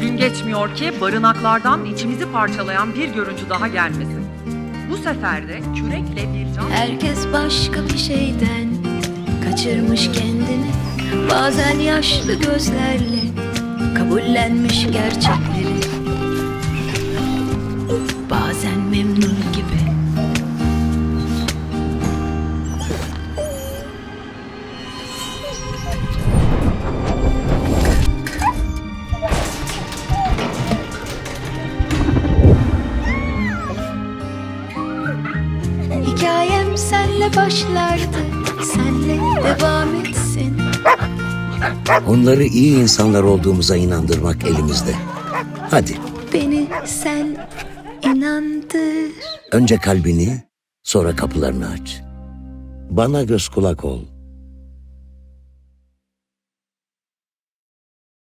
Gün geçmiyor ki barınaklardan içimizi parçalayan bir görüntü daha gelmesin. Bu sefer de kürekle bir can... Herkes başka bir şeyden kaçırmış kendini. Bazen yaşlı gözlerle kabullenmiş gerçekleri. Bazen memnun gibi. Hikayem senle başlardı Senle devam Onları iyi insanlar olduğumuza inandırmak elimizde. Hadi, Beni sen inandır önce kalbini, sonra kapılarını aç. Bana göz kulak ol.